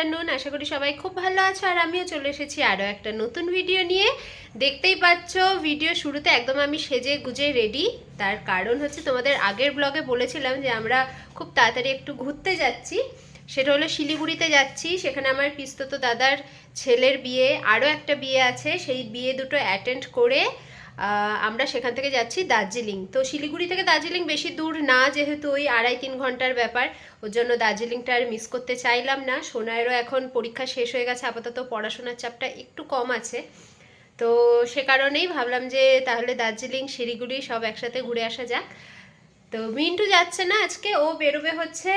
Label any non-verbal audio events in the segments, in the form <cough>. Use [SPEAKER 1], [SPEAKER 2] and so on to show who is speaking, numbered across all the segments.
[SPEAKER 1] Afternoon, আশা করি সবাই খুব ভালো আছো, আর আমিও চলে এসেছি আরও একটা নতুন ভিডিও নিয়ে। দেখতেই পাচ্ছ, ভিডিও শুরুতে একদম আমি সেজে গুজে রেডি তার কারণ হচ্ছে তোমাদের আগের ব্লগে বলেছিলাম যে আমরা খুব তাড়াতাড়ি একটু ঘুরতে যাচ্ছি। সেটা হলো শিলিগুড়িতে যাচ্ছি। সেখানে আমার পিস্তত দাদার ছেলের বিয়ে, আরও একটা বিয়ে আছে। সেই বিয়ে দুটো অ্যাটেন্ড করে আমরা সেখান থেকে যাচ্ছি দার্জিলিং। তো শিলিগুড়ি থেকে দার্জিলিং বেশি দূর না, যেহেতু ওই আড়াই তিন ঘণ্টার ব্যাপার, ওর জন্য দার্জিলিংটা আর মিস করতে চাইলাম না। সোনায়েরও এখন পরীক্ষা শেষ হয়ে গেছে, আপাতত পড়াশোনার চাপটা একটু কম আছে। তো সে কারণেই ভাবলাম যে তাহলে দার্জিলিং, শিলিগুড়ি সব একসাথে ঘুরে আসা যাক। তো মিন্টু যাচ্ছে না আজকে, ও বেরোবে হচ্ছে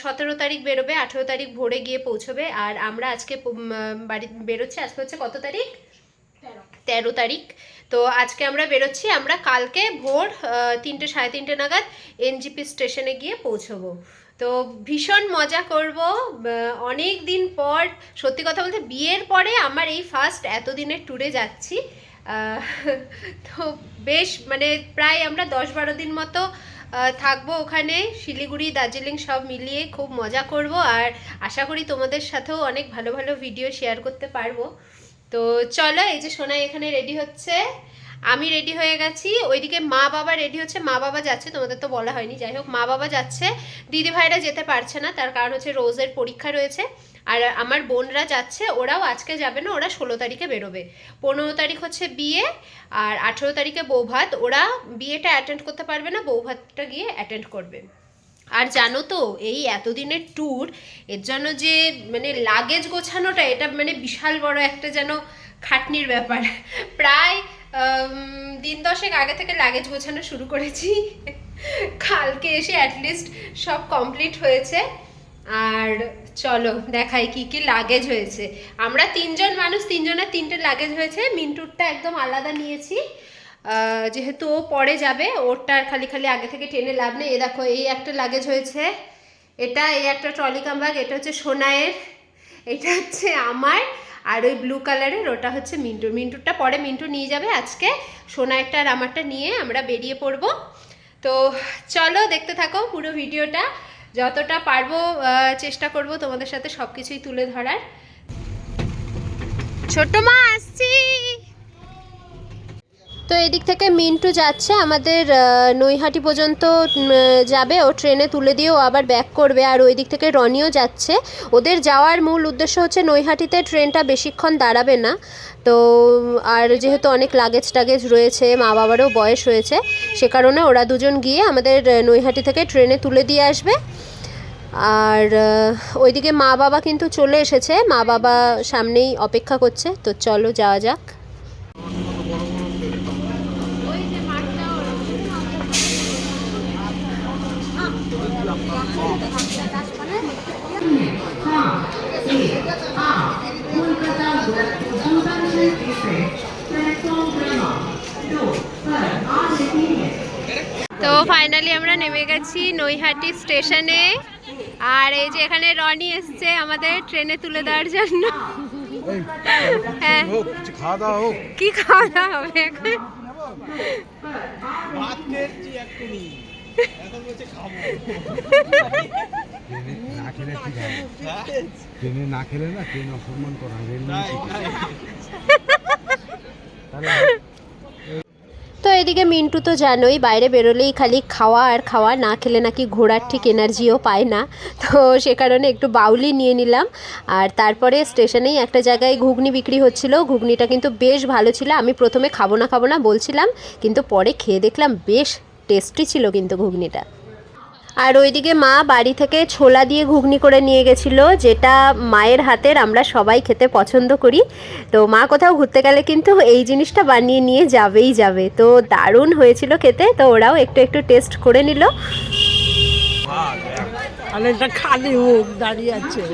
[SPEAKER 1] সতেরো তারিখ বেরোবে, আঠেরো তারিখ ভোরে গিয়ে পৌঁছবে। আর আমরা আজকে বাড়ি, বেরোচ্ছি আজকে হচ্ছে কত তারিখ? তেরো তারিখ। তো আজকে আমরা বেরোচ্ছি, আমরা কালকে ভোর তিনটে, সাড়ে তিনটে নাগাদ এনজিপি স্টেশনে গিয়ে পৌঁছবো। তো ভীষণ মজা করব অনেক দিন পর, সত্যি কথা বলতে বিয়ের পরে আমার এই ফার্স্ট এতদিনের ট্যুরে যাচ্ছি। <laughs> তো বেশ মানে প্রায় আমরা দশ বারো দিন মতো থাকব ওখানে, শিলিগুড়ি, দার্জিলিং সব মিলিয়ে খুব মজা করব। আর আশা করি তোমাদের সাথেও অনেক ভালো ভালো ভিডিও শেয়ার করতে পারব। তো চলো, এই যে সোনাই এখানে রেডি হচ্ছে। আমি রেডি হয়ে গেছি। ওইদিকে মা বাবা রেডি হচ্ছে। মা বাবা যাচ্ছে, তোমাদের তো বলা হয়নি। যাই হোক, মা বাবা যাচ্ছে। দিদি ভাইরা যেতে পারছে না, তার কারণ হচ্ছে রোজের পরীক্ষা রয়েছে। আর আমার বোনরা যাচ্ছে, ওরাও আজকে যাবে না, ওরা ষোলো তারিখে বেরোবে। পনেরো তারিখ হচ্ছে বিয়ে, আর আঠেরো তারিখে বৌভাত। ওরা বিয়েটা অ্যাটেন্ড করতে পারবে না, বৌভাতটা গিয়ে অ্যাটেন্ড করবে। আর জানো তো, এই এতদিনের ট্যুর এর জন্য যে মানে লাগেজ গোছানোটা, এটা মানে বিশাল বড় একটা যেন খাটনির ব্যাপার। প্রায় দিন দশেক আগে থেকে লাগেজ গোছানো শুরু করেছি। কালকে এসে অ্যাটলিস্ট সব কমপ্লিট হয়েছে। আর চলো, দেখাই কি কি লাগেজ হয়েছে। আমরা তিনজন মানুষ, তিনজনের তিনটে লাগেজ হয়েছে। মিন্টুরটা একদম আলাদা নিয়েছি। যেহেতু ও পরে যাবে, ওরটা খালি খালি আগে থেকে টেনে লাভ নেই। এ দেখো, এই একটা লাগেজ হয়েছে। এটা, এই একটা ট্রলি কাম ব্যাগ এটা হচ্ছে সোনায়ের এটা হচ্ছে আমার, আর ওই ব্লু কালারের ওটা হচ্ছে মিন্টু। মিন্টুরটা পরে মিন্টু নিয়ে যাবে। আজকে সোনায়েরটা আর আমারটা নিয়ে আমরা বেরিয়ে পড়ব। তো চলো, দেখতে থাকো পুরো ভিডিওটা। যতটা পারব চেষ্টা করব তোমাদের সাথে সব কিছুই তুলে ধরার। ছোট মা, আসছি। তো এদিক থেকে মিন্টু যাচ্ছে, আমাদের নৈহাটি পর্যন্ত যাবে। ও ট্রেনে তুলে দিয়ে ও আবার ব্যাক করবে। আর ওই দিক থেকে রনিও যাচ্ছে। ওদের যাওয়ার মূল উদ্দেশ্য হচ্ছে নৈহাটিতে ট্রেনটা বেশিক্ষণ দাঁড়াবে না। তো, আর যেহেতু অনেক লাগেজ টাগেজ রয়েছে মা বাবারও বয়স হয়েছে, সে কারণে ওরা দুজন গিয়ে আমাদের নৈহাটি থেকে ট্রেনে তুলে দিয়ে আসবে। আর ওইদিকে মা বাবা কিন্তু চলে এসেছে। মা বাবা সামনেই অপেক্ষা করছে। তো চলো যাওয়া যাক। তো ফাইনালি আমরা নেমে গেছি নৈহাটি স্টেশনে আর এই যে এখানে রনি এসছে আমাদের ট্রেনে তুলে দেওয়ার জন্য। হ্যাঁ। কি খাওয়া দাওয়া হবে এখন?
[SPEAKER 2] ট্রেনে না খেলে না ট্রেন অসম্মান করা রেল
[SPEAKER 1] তো এদিকে মিন্টু তো জানোই বাইরে বেরোলেই খালি খাওয়া আর খাওয়া না খেলে নাকি ঘোরার ঠিক এনার্জিও পায় না। তো সে কারণে একটু বাউলি নিয়ে নিলাম। আর তারপরে স্টেশনেই একটা জায়গায় ঘুগনি বিক্রি হচ্ছিল। ঘুগনিটা কিন্তু বেশ ভালো ছিল। আমি প্রথমে খাব না খাব না বলছিলাম কিন্তু পরে খেয়ে দেখলাম বেশ টেস্টি ছিল কিন্তু ঘুগনিটা। আর ওইদিকে মা বাড়ি থেকে ছোলা দিয়ে ঘুগনি করে নিয়ে গেছিল যেটা মায়ের হাতের আমরা সবাই খেতে পছন্দ করি। তো মা কোথাও ঘুরতে গেলে কিন্তু এই জিনিসটা বানিয়ে নিয়ে যাবেই যাবে। তো দারুণ হয়েছিল খেতে তো ওরাও একটু একটু টেস্ট করে নিল।
[SPEAKER 3] খালি হোক দাঁড়িয়ে আছে। <laughs>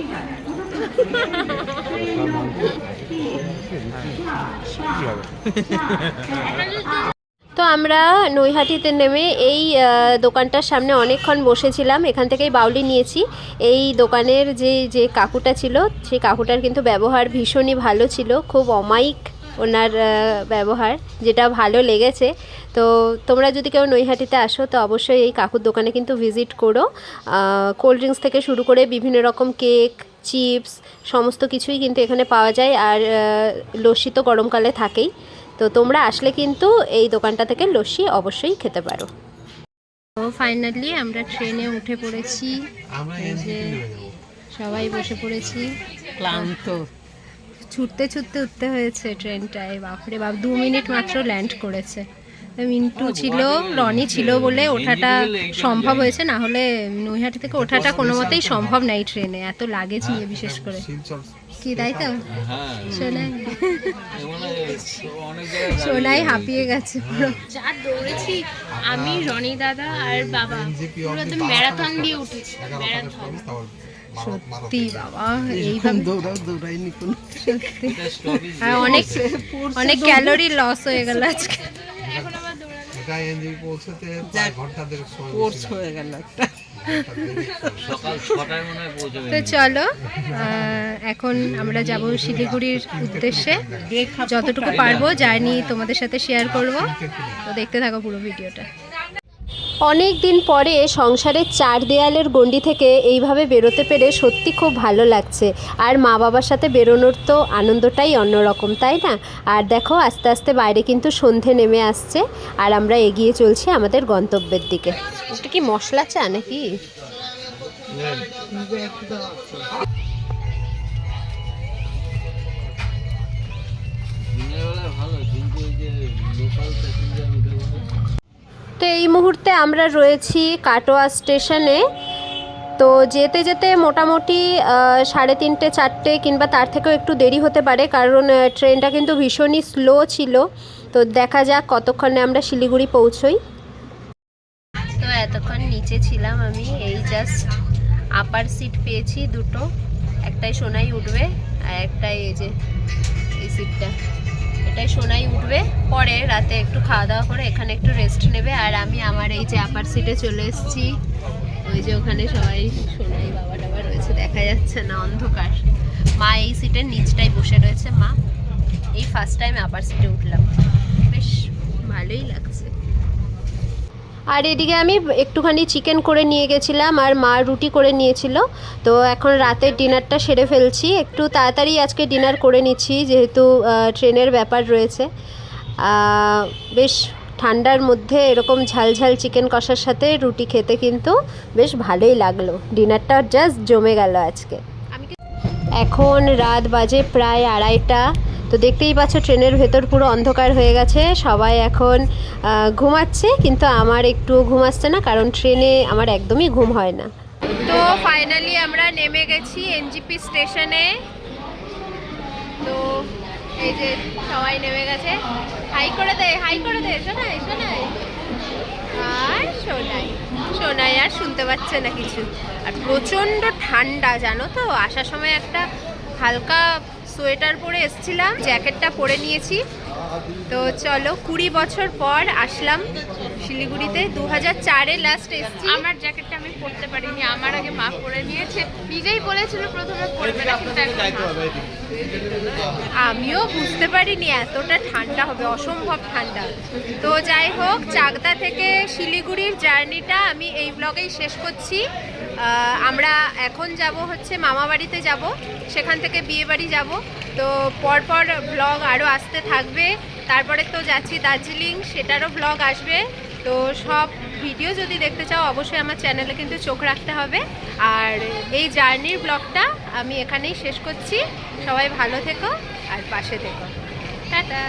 [SPEAKER 4] কি হবে?
[SPEAKER 1] তো আমরা নৈহাটিতে নেমে এই দোকানটার সামনে অনেকক্ষণ বসেছিলাম। এখান থেকেই বাউলি নিয়েছি। এই দোকানের যে যে কাকুটা ছিল, সেই কাকুটার কিন্তু ব্যবহার ভীষণই ভালো ছিল। খুব অমায়িক ওনার ব্যবহার, যেটা ভালো লেগেছে। তো তোমরা যদি কেউ নৈহাটিতে আসো, তো অবশ্যই এই কাকুর দোকানে কিন্তু ভিজিট করো। কোল্ড ড্রিঙ্কস থেকে শুরু করে বিভিন্ন রকম কেক চিপস সমস্ত কিছুই কিন্তু এখানে পাওয়া যায় আর লস্যি তো গরমকালে থাকেই। তো তোমরা আসলে কিন্তু এই দোকানটা থেকে লস্যি অবশ্যই খেতে পারো। তো ফাইনালি আমরা ট্রেনে উঠে পড়েছি। সবাই বসে পড়েছি।
[SPEAKER 3] ক্লান্ত।
[SPEAKER 1] ছুটতে ছুটতে উঠতে হয়েছে ট্রেনটায় বাপরে বাপ দু মিনিট মাত্র ল্যান্ড করেছে। মিন্টু ছিল রনি ছিল বলে ওঠাটা সম্ভব হয়েছে না হলে নৈহাটি থেকে ওঠাটা কোনো মতেই সম্ভব নাই ট্রেনে এত লাগেজ নিয়ে বিশেষ করে। কি তাই তো? সোনাই। <laughs> সোনাই হাঁপিয়ে গেছে পুরো।
[SPEAKER 5] যা দৌড়েছি আমি রনি দাদা আর বাবা। পুরো একদম ম্যারাথন দিয়ে উঠেছি ম্যারাথন
[SPEAKER 1] সত্যি বাবা এইভাবে <laughs> সত্যি। আর অনেক অনেক ক্যালোরি লস হয়ে গেল আজকে।
[SPEAKER 2] এনজি পৌঁছতে প্রায় ঘণ্টা দেড়েক সময়
[SPEAKER 3] কোর্স হয়ে গেল একটা।
[SPEAKER 1] তো চলো আহ, এখন আমরা যাব শিলিগুড়ির উদ্দেশ্যে। যতটুকু পারব জার্নি তোমাদের সাথে শেয়ার করব। তো দেখতে থাকো পুরো ভিডিওটা। অনেক দিন পরে সংসারের চার দেয়ালের গণ্ডি থেকে এইভাবে বেরোতে পেরে সত্যি খুব ভালো লাগছে। আর মা বাবার সাথে বেরোনোর তো আনন্দটাই অন্যরকম, তাই না? আর দেখো, আস্তে আস্তে বাইরে কিন্তু সন্ধে নেমে আসছে। আর আমরা এগিয়ে চলছি আমাদের গন্তব্যের দিকে। কি মশলা চা নাকি? তো এই মুহূর্তে আমরা রয়েছি কাটোয়া স্টেশনে। তো যেতে যেতে মোটামুটি সাড়ে তিনটে, চারটে কিংবা তার থেকেও একটু দেরি হতে পারে, কারণ ট্রেনটা কিন্তু ভীষণই স্লো ছিল। তো দেখা যাক কতক্ষণে আমরা শিলিগুড়ি পৌঁছই। তো এতক্ষণ নিচে ছিলাম আমি, এই জাস্ট আপার সিট পেয়েছি দুটো। একটাই সোনাই উঠবে আর একটাই এই যে, এই সিটটা এটাই সোনাই উঠবে। পরে রাতে একটু খাওয়া দাওয়া করে এখানে একটু রেস্ট নেবে। আর আমি আমার এই যে আপার সিটে চলে এসেছি। ওই যে ওখানে সবাই সোনাই বাবা টাবা রয়েছে, দেখা যাচ্ছে না অন্ধকার। মা এই সিটের নিচটাই বসে রয়েছে, মা। এই ফার্স্ট টাইম আপার সিটে উঠলাম। বেশ ভালোই লাগছে। আর এদিকে আমি একটুখানি চিকেন করে নিয়ে গেছিলাম, আর মা রুটি করে নিয়েছিল। তো এখন রাতের ডিনারটা সেরে ফেলছি। একটু তাড়াতাড়ি আজকে ডিনার করে নিচ্ছি, যেহেতু ট্রেনের ব্যাপার রয়েছে। বেশ ঠান্ডার মধ্যে এরকম ঝালঝাল চিকেন কষার সাথে রুটি খেতে কিন্তু বেশ ভালোই লাগল। ডিনারটা জাস্ট জমে গেল আজকে। এখন রাত বাজে প্রায় আড়াইটা। তো দেখতেই পাচ্ছ ট্রেনের ভেতর পুরো অন্ধকার হয়ে গেছে। সবাই এখন ঘুমাচ্ছে কিন্তু আমার একটু ঘুম আসছে না কারণ ট্রেনে আমার একদমই ঘুম হয় না। তো ফাইনালি আমরা নেমে গেছি এনজিপি স্টেশনে। তো এই যে সবাই নেমে গেছে। হাই করে দে, হাই করে দে শোনাই শোনাই আর শোনাই শোনাই আর শুনতে পাচ্ছে না কিছু। আর প্রচণ্ড ঠান্ডা, জানো তো? আসার সময় একটা হালকা সোয়েটার পরে এসছিলাম, জ্যাকেটটা পরে নিয়েছি। তো চলো কুড়ি বছর পর আসলাম শিলিগুড়িতে। দু হাজার চারে লাস্ট এসছি।
[SPEAKER 5] আমার জ্যাকেটটা আমি পরতে পারিনি আমার আগে মা পরে নিয়েছে। নিজেই বলেছিল প্রথমে পরবে না।
[SPEAKER 1] আমিও বুঝতে পারিনি এতটা ঠান্ডা হবে অসম্ভব ঠান্ডা। তো যাই হোক চাকদা থেকে শিলিগুড়ির জার্নিটা আমি এই ব্লগেই শেষ করছি। আমরা এখন যাব হচ্ছে মামা বাড়িতে যাব, সেখান থেকে বিয়ে বাড়ি যাব। তো পরপর ব্লগ আরও আসতে থাকবে। তারপরে তো যাচ্ছি দার্জিলিং, সেটারও ব্লগ আসবে। তো সব ভিডিও যদি দেখতে চাও, অবশ্যই আমার চ্যানেলে কিন্তু চোখ রাখতে হবে। আর এই জার্নির ব্লগটা আমি এখানেই শেষ করছি। সবাই ভালো থেকো আর পাশে থেকো। টাটা!